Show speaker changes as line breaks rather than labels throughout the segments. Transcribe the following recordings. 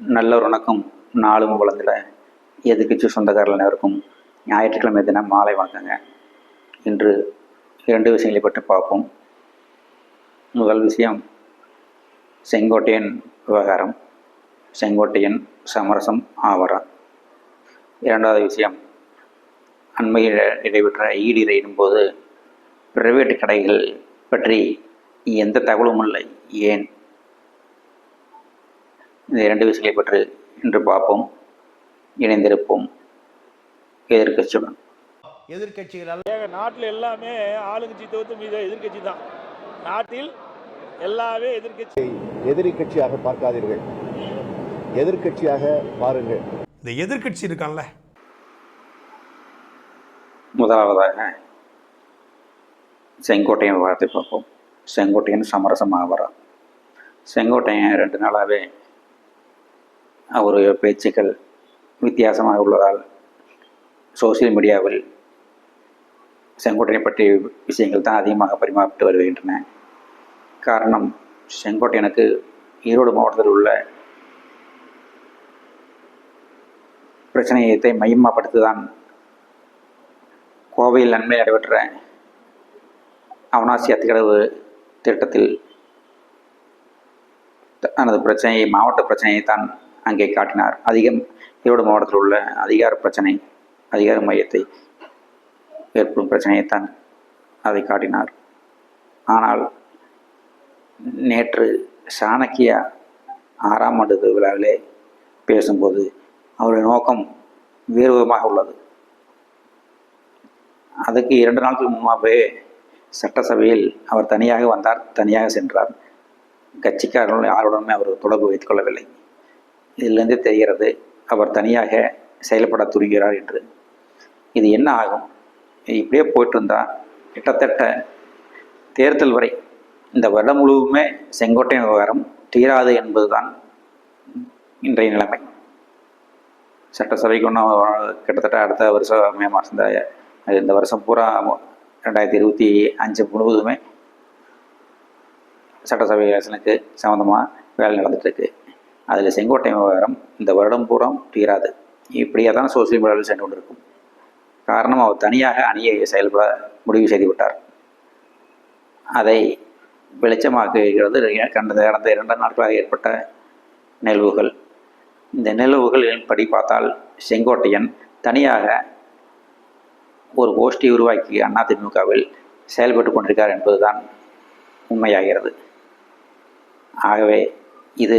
நல்ல ஒரு வணக்கம். நாளும் வளர்ந்துல எதுக்குச்சு சொந்தக்காரர்கள் அனைவருக்கும் ஞாயிற்றுக்கிழமை தினம் மாலை வணக்கங்க. இன்று இரண்டு விஷயங்களை பற்றி பார்ப்போம். முதல் விஷயம் செங்கோட்டையன் விவகாரம். செங்கோட்டையன் சமரசம் ஆவரா? இரண்டாவது விஷயம் அண்மையில் நடைபெற்ற ஈடி ரெய்டும் போது பிரைவேட் கடைகள் பற்றி எந்த தகவலும் இல்லை. ஏன்? இந்த இரண்டு விஷயங்களை பற்றி இன்று பார்ப்போம். இணைந்திருப்போம். எதிர்க்கட்சியுடன்
எதிர்க்கட்சிகளால்
ஏங்க நாட்டில் எல்லாமே ஆளுங்கட்சி தவிர்த்து மீத எதிர்க்கட்சி தான். நாட்டில் எல்லாமே எதிர்க்கட்சி.
எதிரி கட்சியாக பார்க்காதீர்கள். எதிர்க்கட்சியாக பாருங்கள்.
இந்த எதிர்க்கட்சி இருக்கான்ல.
முதலாவதாக செங்கோட்டையன் விவகாரத்தை பார்ப்போம். செங்கோட்டையன் சமரசம் ஆவரா? செங்கோட்டையன் ரெண்டு நாளாகவே அவருடைய பேச்சுக்கள் வித்தியாசமாக உள்ளதால் சோசியல் மீடியாவில் செங்கோட்டையை பற்றிய விஷயங்கள் தான் அதிகமாக பரிமாறிட்டு வருகின்றன. காரணம் செங்கோட்டையனுக்கு ஈரோடு மாவட்டத்தில் உள்ள பிரச்சனையத்தை மையமாகப்படுத்தி தான் கோவையில் நன்மை நடைபெற்ற அவனாசி அத்திகளவு திட்டத்தில் தனது பிரச்சனையை மாவட்ட பிரச்சனையை தான் அங்கே காட்டினார். அதிகம் ஈரோடு மாவட்டத்தில் உள்ள அதிகார பிரச்சனை அதிகார மையத்தை ஏற்படும் பிரச்சனையைத்தான் அதை காட்டினார். ஆனால் நேற்று சாணக்கியா ஆறாம் ஆண்டு விழாவிலே பேசும்போது அவருடைய நோக்கம் வேறு விதமாக உள்ளது. அதுக்கு இரண்டு நாட்கள் முன்பாகவே சட்டசபையில் அவர் தனியாக வந்தார் தனியாக சென்றார். கட்சிக்காரர்கள் யாருடனுமே அவர் தொடர்பு வைத்துக் கொள்ளவில்லை. இதிலிருந்து தெரிகிறது அவர் தனியாக செயல்பட துரிகிறார் என்று. இது என்ன ஆகும்? இப்படியே போயிட்டு இருந்தால் கிட்டத்தட்ட தேர்தல் வரை இந்த வருடம் முழுவதுமே செங்கோட்டையன் விவகாரம் தீராது என்பதுதான் இன்றைய நிலைமை. சட்டசபைக்கு ஒன்றும் கிட்டத்தட்ட அடுத்த வருஷம் மே மாதம் இந்த வருஷம் பூரா ரெண்டாயிரத்தி இருபத்தி அஞ்சு முழுவதுமே சட்டசபை எலெக்ஷனுக்கு சம்மந்தமாக வேலை நடந்துகிட்ருக்கு அதில் செங்கோட்டை விவகாரம் இந்த வருடம் பூரா தீராது. இப்படியே தான் சோசியல் மீடியாவில் சென்று கொண்டிருக்கும். காரணம் அவர் தனியாக அணியை செயல்பட முடிவு செய்துவிட்டார் அதை வெளிச்சமாக்குகிறது கடந்த கடந்த இரண்டு நாட்களாக ஏற்பட்ட நிகழ்வுகள். இந்த நிகழ்வுகளின் படி பார்த்தால் செங்கோட்டையன் தனியாக ஒரு கோஷ்டி உருவாக்கி அதிமுகவில் செயல்பட்டு கொண்டிருக்கார் என்பதுதான் உண்மையாகிறது. ஆகவே இது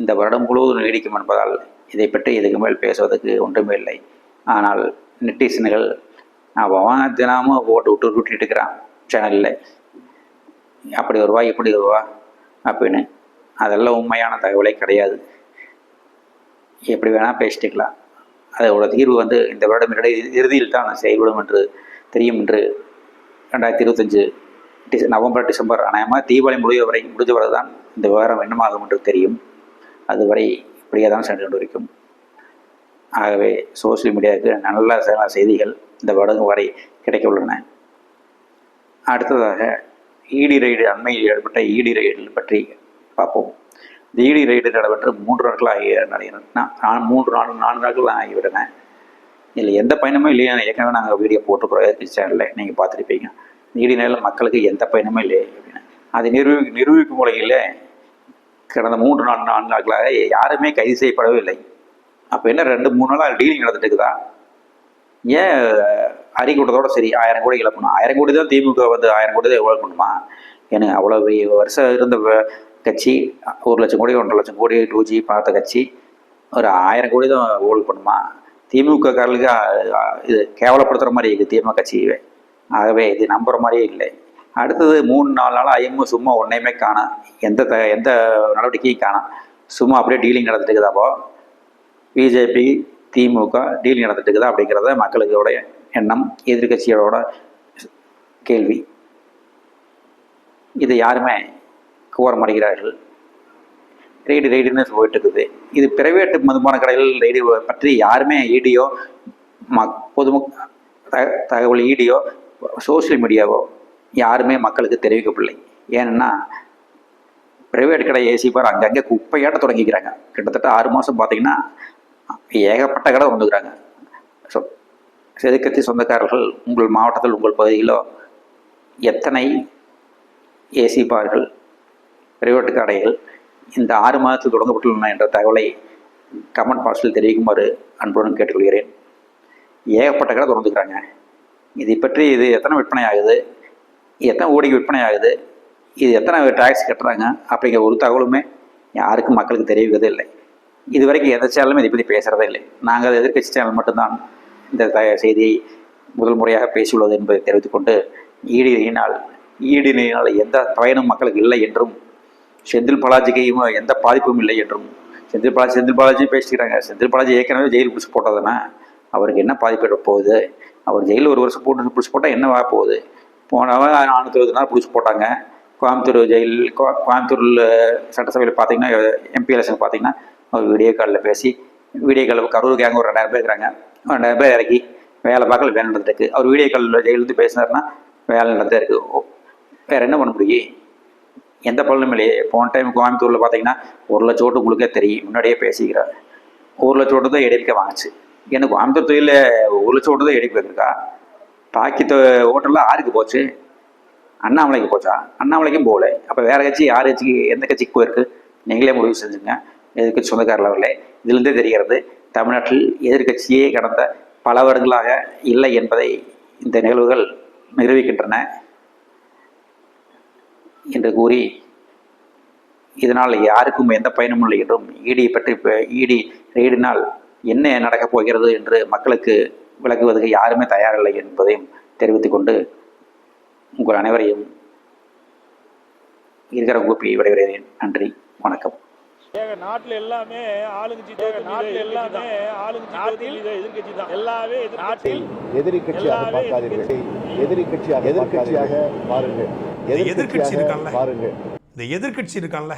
இந்த வருடம் முழுவதும் நீடிக்கும் என்பதால் இதை பற்றி இதுக்கு மேல் பேசுவதற்கு ஒன்றுமே இல்லை. ஆனால் நெட்டிசன்கள் அவன் தினமும் போட்டு விட்டு விட்டுட்டு இருக்கிறான். சேனலில். அப்படி வருவா இப்படி வருவா அப்படின்னு. அதெல்லாம் உண்மையான தகவலே கிடையாது. எப்படி வேணால் பேசிட்டுக்கலாம். அதோட தீர்வு வந்து இந்த வருடம் இறுதியில் தான் செயல்படும் என்று தெரியும் என்று ரெண்டாயிரத்தி இருபத்தஞ்சு டிச நவம்பர் டிசம்பர் அநேகமாக தீபாவளி முடிய வரை முடிஞ்ச வரை தான் இந்த விவகாரம் என்னமாகும் என்று தெரியும். அதுவரை இப்படியே தான் சென்று கொண்டிருக்கும். ஆகவே சோசியல் மீடியாவுக்கு நல்ல சில செய்திகள் இந்த வருடம் வரை கிடைக்க உள்ளன அடுத்ததாக ஈடி ரைடு அண்மையில் ஏற்பட்ட ஈடி ரைடு பற்றி பார்ப்போம். இந்த ஈடி ரைடு நடைபெற்று மூன்று நாட்கள் ஆகிய நடைகிறது நான் மூன்று நாலு நான்கு நாட்கள் ஆகிவிட்டன. இதில் எந்த பயணமும் இல்லையா ஏற்கனவே நாங்கள் வீடியோ போட்டுக்கிறோம் ஏற்கனவே சேனலில் நீங்கள் பார்த்துருப்பீங்க. நீடி நேரில் மக்களுக்கு எந்த பயணமும் இல்லை அப்படின்னு. அதை நிரூபி நிரூபிக்கும் முறையில் கடந்த மூன்று நாலு நான்கு நாட்களாக யாருமே கைது செய்யப்படவே இல்லை. அப்போ என்ன ரெண்டு மூணு நாளாக டீலிங் நடந்துட்டு இருக்குதா? ஏன் அறிக்கூட்டத்தோட சரி ஆயிரம் கோடி இழக்கணும்? ஆயிரம் கோடி தான் திமுக வந்து ஆயிரம் கோடி தான் இழக்கணுமா எனக்கு அவ்வளோ பெரிய வருஷம் இருந்த கட்சி ஒரு லட்சம் கோடி ஒன்றரை லட்சம் கோடி டூ ஜி பார்த்த கட்சி ஒரு ஆயிரம் கோடி தான் ஓல் பண்ணுமா? திமுக காரர்களுக்கு இது கேவலப்படுத்துகிற மாதிரி இருக்குது திமுக கட்சியவே. ஆகவே இது நம்புகிற மாதிரியே இல்லை. அடுத்தது மூணு நாலு நாள் ஐயமும் சும்மா ஒன்றையுமே காணோம் எந்த த எந்த நடவடிக்கையும் காணும் சும்மா அப்படியே டீலிங் நடந்துட்டு இருக்குதாப்போ பிஜேபி திமுக டீலிங் நடந்துட்டு இருக்குதா அப்படிங்கிறத மக்களுக்கோட எண்ணம் எதிர்கட்சிகளோட கேள்வி. இது யாருமே கூற மாட்டேங்கிறார்கள் ரெய்டு ரெய்டுன்னு போயிட்டு இருக்குது. இது பிரைவேட் மதுபான கடைகள் ரெய்டு பற்றி யாருமே ஈடியோ ம பொதுமக் தகவல் ஈடியோ சோஷியல் மீடியாவோ யாருமே மக்களுக்கு தெரிவிக்கவில்லை. ஏன்னா பிரைவேட் கடை ஏசி பார் அங்கங்கே குப்பையாட்ட தொடங்கிக்கிறாங்க. கிட்டத்தட்ட ஆறு மாதம் பார்த்தீங்கன்னா ஏகப்பட்ட கடை வந்துக்கிறாங்க ஸோ செதுக்கத்தி சொந்தக்காரர்கள் உங்கள் மாவட்டத்தில் உங்கள் பகுதியிலோ எத்தனை ஏசி பார்கள் பிரைவேட் கடைகள் இந்த ஆறு மாதத்தில் தொடங்கப்பட்டுள்ளன என்ற தகவலை கமெண்ட் பாக்ஸில் தெரிவிக்குமாறு அன்புடன் கேட்டுக்கொள்கிறேன். ஏகப்பட்ட கடை திறந்துக்கிறாங்க இதை பற்றி இது எத்தனை விற்பனை ஆகுது? எத்தனை கோடிக்கு விற்பனை ஆகுது? இது எத்தனை டேக்ஸ் கட்டுறாங்க? அப்படிங்கிற ஒரு தகவலுமே யாருக்கும் மக்களுக்கு தெரிவிக்கிறதே இல்லை. இது வரைக்கும் எந்த சேனலும் இதை பற்றி பேசுகிறதே இல்லை. நாங்கள் எதிர்கட்சி சேனல் மட்டும்தான் இந்த த- செய்தியை முதல் முறையாக பேசியுள்ளது என்பதை தெரிவித்துக்கொண்டு ஈடு நீனால் எந்த பயனும் மக்களுக்கு இல்லை என்றும் செந்தில் பாலாஜிக்கையும் எந்த பாதிப்பும் இல்லை என்றும் செந்தில் பாலாஜி செந்தில் பாலாஜி பேசிக்கிறாங்க. செந்தில் பாலாஜி ஏற்கனவே ஜெயில் பிடிச்சி போட்டதுன்னா அவருக்கு என்ன பாதிப்பு போகுது அவர் ஜெயிலில் ஒரு வருஷம் போட்டு பிடிச்சி போட்டால் என்ன வா போகுது போனவன் நானூற்றி இருபது நாள் பிடிச்சி போட்டாங்க. கோயம்புத்தூர் ஜெயில் கோ- கோயம்புத்தூரில் சட்டசபையில் பார்த்தீங்கன்னா எம்பி எலெக்ஷன் பார்த்தீங்கன்னா அவர் வீடியோ காலில் பேசி வீடியோ காலில் கரூர் கேங்க ஒரு ரெண்டாயிரம் பேர் இருக்கிறாங்க. ரெண்டாயிரம் பேர் இறக்கி வேலை பார்க்கல வேலை நடந்துருக்கு. அவர் வீடியோ காலில் ஜெயிலிருந்து பேசினாருன்னா வேலை நடந்தே இருக்கு. ஓ, வேற என்ன பண்ண முடியும்? எந்த பலனும் இல்லையே. போன டைம் கோயம்புத்தூரில் பார்த்தீங்கன்னா ஒரு லட்சம் ஓட்டு உங்களுக்கே தெரியும். முன்னாடியே பேசிக்கிறார். ஒரு லட்சம் ஓட்டு தான் எடுக்க வாங்கிச்சு. எனக்கு கோயம்புத்தூர் தொழிலில் ஒரு லட்சம் ஓட்டு தான் எடுக்க இருக்கா? பாக்கி ஓட்டெல்லாம் ஆருக்கு போச்சு அண்ணாமலைக்கு போச்சா அண்ணாமலைக்கும் போகல அப்போ வேற கட்சி யார் கட்சிக்கு எந்த கட்சிக்கு போயிருக்கு நீங்களே முடிவு செஞ்சுங்க எதிர்கட்சி சொந்தக்காரர் லெவலில் இதிலிருந்தே தெரிகிறது தமிழ்நாட்டில் எதிர்க்கட்சியே கடந்த பல வருடங்களாக இல்லை என்பதை இந்த நிகழ்வுகள் நிரூபிக்கின்றன என்று கூறி இதனால் யாருக்கும் எந்த பயனும் இல்லை என்றும் ஈடி பற்றி இப்போ ஈடி ரெய்டினால் என்ன நடக்கப் போகிறது என்று மக்களுக்கு விளக்குவதற்கு யாருமே தயாரில்லை என்பதையும் தெரிவித்துக் கொண்டு உங்கள் அனைவரையும் இருக்கிற கூப்பி விடைபெறுகிறேன். நன்றி வணக்கம்.
ஏங்க நாட்டுல எல்லாமே ஆளுங்கட்சி நாட்டுல எல்லாமே ஆளுங்கட்சி எதிர்கட்சி தான். எல்லாமே எதிர்- நாட்டில்
எதிரி கட்சியாக
எல்லாமே
பார்க்காதீர்கள். எதிரி கட்சியாக எதிர்கட்சியாக பாருங்கள். எதிர்க்கட்சியாக
இருக்கான்ல.
பாருங்கள்.
இந்த எதிர்க்கட்சி இருக்கான்ல.